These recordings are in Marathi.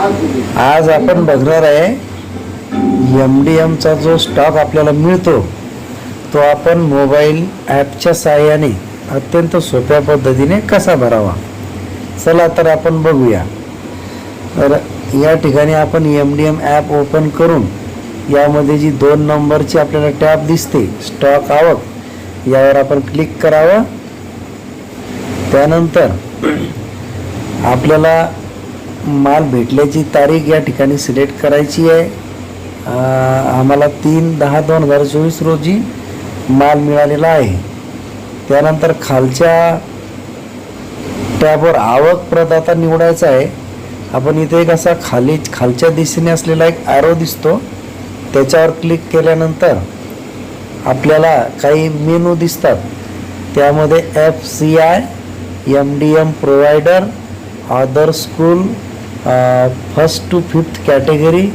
आज आपण बघणार आहे एम डी एमचा जो स्टॉक आपल्याला मिळतो तो आपण मोबाईल ॲपच्या सहाय्याने अत्यंत सोप्या पद्धतीने कसा भरावा? चला तर आपण बघूया. तर या ठिकाणी आपण M D M app open करून यामध्ये जी दोन नंबरची आपल्याला टॅब दिसते स्टॉक आवक यावर आपण क्लिक करावं. त्यानंतर आपल्याला माल भेटल्याची तारीख या ठिकाणी सिलेक्ट करायची आहे. आम्हाला तीन दहा दोन हजार चोवीस रोजी माल मिळालेला आहे. त्यानंतर खालच्या टॅबवर आवक प्रदाता निवडायचा आहे. आपण इथे एक असा खाली खालच्या दिशेने असलेला एक ॲरो दिसतो. त्याच्यावर क्लिक केल्यानंतर आपल्याला काही मेनू दिसतात. त्यामध्ये F C I M D M provider other school first to fifth category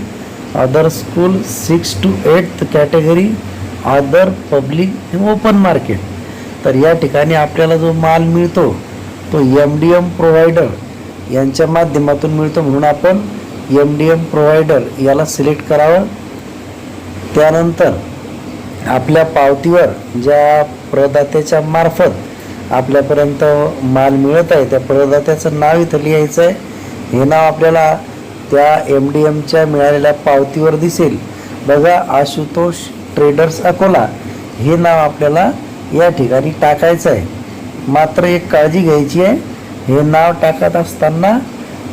other school six to eighth category other public open market तर या ठिकाणी आपल्याला जो माल मिळतो तो एम डी एम प्रोव्हायडर यांच्या माध्यमातून मिळतो म्हणून आपण एम डी एम प्रोव्हायडर याला सिलेक्ट करावं. त्यानंतर आपल्या पावतीवर ज्या प्रदात्याच्या मार्फत आपल्यापर्यंत माल मिळत आहे त्या प्रदात्याचं नाव इथं लिहायचं आहे. हे नाव आपल्याला त्या एम डी एमच्या मिळालेल्या पावतीवर दिसेल. बघा आशुतोष ट्रेडर्स अकोला हे नाव आपल्याला या ठिकाणी टाकायचं आहे. मात्र एक काळजी घ्यायची आहे. हे नाव टाकत असताना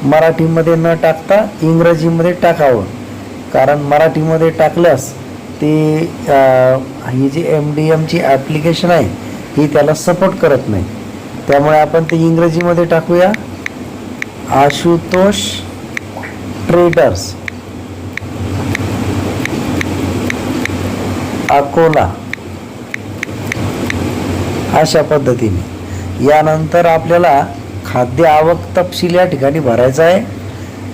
मराठीमध्ये न टाकता इंग्रजीमध्ये टाकावं. कारण मराठीमध्ये टाकल्यास ते ही जी एम डी एमची ॲप्लिकेशन आहे ही त्याला सपोर्ट करत नाही. त्यामुळे आपण ते इंग्रजीमध्ये टाकूया. आशुतोष ट्रेडर्स अकोला. अशा पद्धतीने. यानंतर आपल्याला खाद्य आवक तपशील या ठिकाणी भरायचा आहे.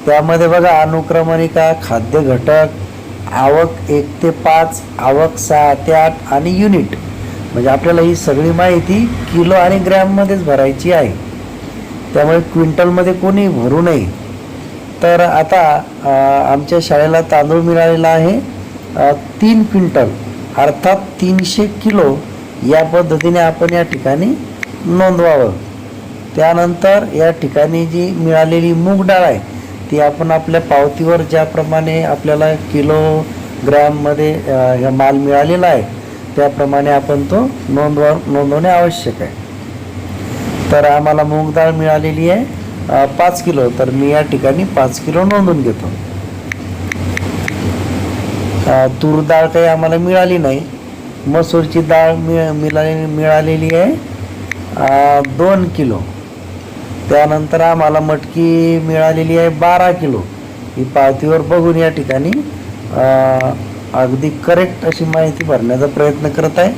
त्यामध्ये बघा अनुक्रमणिका खाद्य घटक आवक एक ते पाच आवक सहा ते आठ आणि युनिट. म्हणजे आपल्याला ही सगळी माहिती किलो आणि ग्रॅममध्येच भरायची आहे. त्यामुळे क्विंटलमध्ये कोणी भरू नये. तर आता आमच्या शाळेला तांदूळ मिळालेला आहे. तीन क्विंटल अर्थात तीनशे किलो या पद्धतीने आपण या ठिकाणी नोंदवावं. त्यानंतर या ठिकाणी जी मिळालेली मूग डाळ आहे ती आपण आपल्या पावतीवर ज्याप्रमाणे आपल्याला किलो ग्रॅममध्ये माल मिळालेला आहे त्याप्रमाणे आपण तो नोंदवा नोंदवणे आवश्यक आहे. तर आम्हाला मूग डाळ मिळालेली आहे. पाच किलो. तर मी या ठिकाणी पाच किलो नोंदून घेतो. तूर डाळ काही आम्हाला मिळाली नाही. मसूरची डाळ मिळ मिळालेली मिळालेली आहे. दोन किलो. त्यानंतर आम्हाला मटकी मिळालेली आहे बारा किलो. ही पावतीवर बघून या ठिकाणी अगदी करेक्ट अशी माहिती भरण्याचा प्रयत्न करत आहे.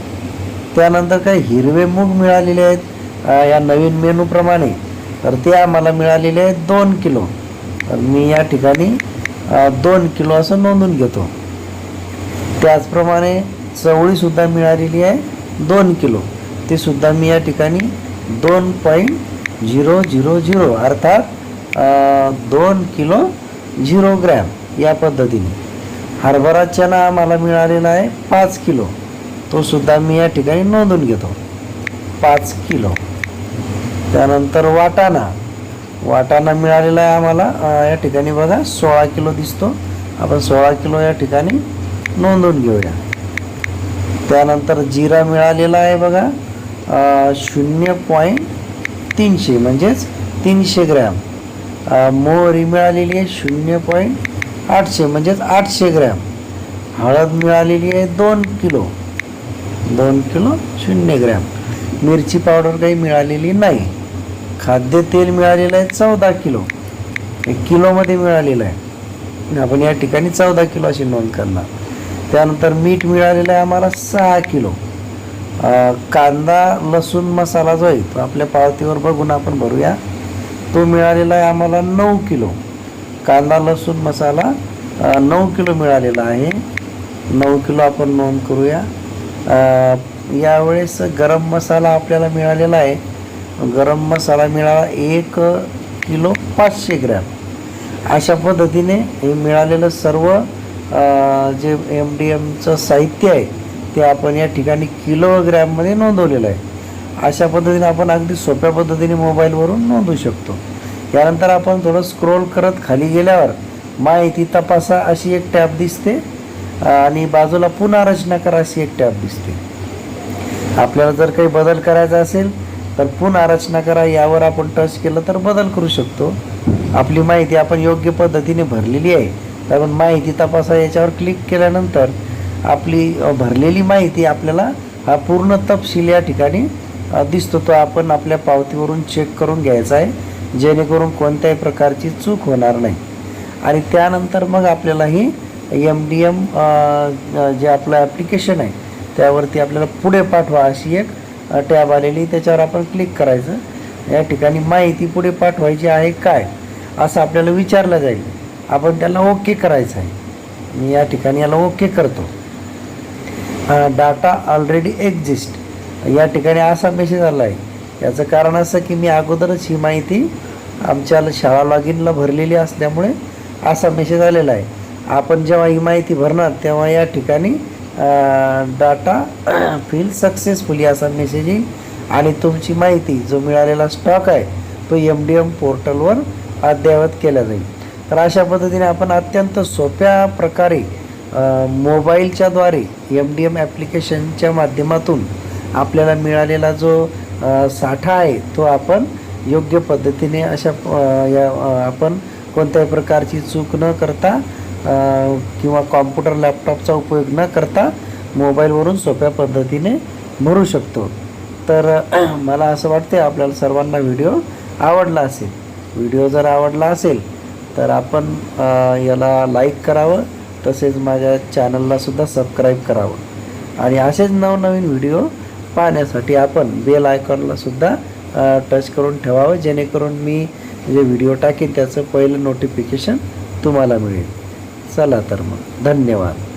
त्यानंतर काही हिरवे मूग मिळालेले आहेत. या नवीन मेनूप्रमाणे तर ते आम्हाला मिळालेले आहे दोन किलो. तर मी या ठिकाणी दोन किलो असं नोंदून घेतो. त्याचप्रमाणे चवळीसुद्धा मिळालेली आहे दोन किलो. ती सुद्धा मी या ठिकाणी दोन पॉईंट झिरो झिरो झिरो अर्थात दोन किलो झिरो ग्रॅम या पद्धतीने. हरभरा चणा आम्हाला मिळालेला आहे पाच किलो. तो सुद्धा मी या ठिकाणी नोंदून घेतो. पाच किलो. त्यानंतर वाटाणा. वाटाणा मिळालेला आहे आम्हाला या ठिकाणी बघा सोळा किलो दिसतो. आपण सोळा किलो या ठिकाणी नोंदवून घेऊया. त्यानंतर जिरा मिळालेला आहे बघा शून्य पॉईंट तीनशे म्हणजेच तीनशे ग्रॅम. मोहरी मिळालेली आहे शून्य पॉईंट आठशे म्हणजेच आठशे ग्रॅम. हळद मिळालेली आहे दोन किलो. दोन किलो शून्य ग्रॅम. मिरची पावडर काही मिळालेली नाही. खाद्यतेल मिळालेलं आहे चौदा किलो. एक किलोमध्ये मिळालेलं आहे. आपण या ठिकाणी चौदा किलो अशी नोंद करणार. त्यानंतर मीठ मिळालेलं आहे आम्हाला सहा किलो. कांदा लसूण मसाला जो आहे तो आपल्या पावतीवर बघून आपण भरूया. तो मिळालेला आहे आम्हाला नऊ किलो. कांदा लसूण मसाला नऊ किलो मिळालेला आहे. नऊ किलो आपण नोंद करूया. यावेळेस गरम मसाला आपल्याला मिळालेला आहे. गरम मसाला मिळाला एक किलो पाचशे ग्रॅम. अशा पद्धतीने हे मिळालेलं सर्व जे एम डी एमचं साहित्य आहे ते आपण या ठिकाणी किलोग्रॅममध्ये नोंदवलेलं आहे. अशा पद्धतीने आपण अगदी सोप्या पद्धतीने मोबाईलवरून नोंदवू शकतो. यानंतर आपण थोडं स्क्रोल करत खाली गेल्यावर माहिती तपासा अशी एक टॅब दिसते. आणि बाजूला पुन्हा रचना करा अशी एक टॅब दिसते. आपल्याला जर काही बदल करायचा असेल तर पुन्हा रचना करा. यावर आपण टच केलं तर बदल करू शकतो. आपली माहिती आपण योग्य पद्धतीने भरलेली आहे. तर माहिती तपासा. याच्यावर क्लिक केल्यानंतर आपली भरलेली माहिती आपल्याला हा पूर्ण तपशील या ठिकाणी दिसतो. तो आपण आपल्या पावतीवरून चेक करून घ्यायचा आहे. जेणेकरून कोणत्याही प्रकारची चूक होणार नाही. आणि त्यानंतर मग आपल्याला ही एम डी एम जे आपलं ॲप्लिकेशन आहे त्यावरती आपल्याला पुढे पाठवा अशी एक टॅब आलेली. त्याच्यावर आपण क्लिक करायचं. या ठिकाणी माहिती पुढे पाठवायची आहे काय? असं आपल्याला विचारलं जाईल. आपण त्याला ओके करायचं आहे. मी या ठिकाणी याला ओके करतो. डाटा ऑलरेडी एक्झिस्ट या ठिकाणी असा मेसेज आला आहे. याचं कारण असं की मी अगोदरच ही माहिती आमच्या शाळा लॉग इनला भरलेली असल्यामुळे असा मेसेज आलेला आहे. आपण जेव्हा ही माहिती भरणार तेव्हा या ठिकाणी डाटा फील सक्सेसफुली असा मेसेजिंग आणि तुमची माहिती जो मिळालेला स्टॉक आहे तो एम डी एम पोर्टलवर अद्ययावत केला जाईल. तर अशा पद्धतीने आपण अत्यंत सोप्या प्रकारे मोबाईलच्याद्वारे एम डी एम ॲप्लिकेशनच्या माध्यमातून आपल्याला मिळालेला जो साठा आहे तो आपण योग्य पद्धतीने अशा या आपण कोणत्याही प्रकारची चूक न करता किंवा कॉम्प्युटर लॅपटॉपचा उपयोग न करता मोबाईलवरून सोप्या पद्धतीने भरू शकतो. तर मला असं वाटते आपल्याला सर्वांना व्हिडिओ आवडला असेल. व्हिडिओ जर आवडला असेल तर आपण याला लाईक करावं तसेच माझ्या चॅनललासुद्धा सबस्क्राईब करावं. आणि असेच नवनवीन व्हिडिओ पाहण्यासाठी आपण बेल आयकॉनलासुद्धा टच करून ठेवावं जेणेकरून मी जे व्हिडिओ टाकेन त्याचं पहिलं नोटिफिकेशन तुम्हाला मिळेल. चला तर मग. धन्यवाद.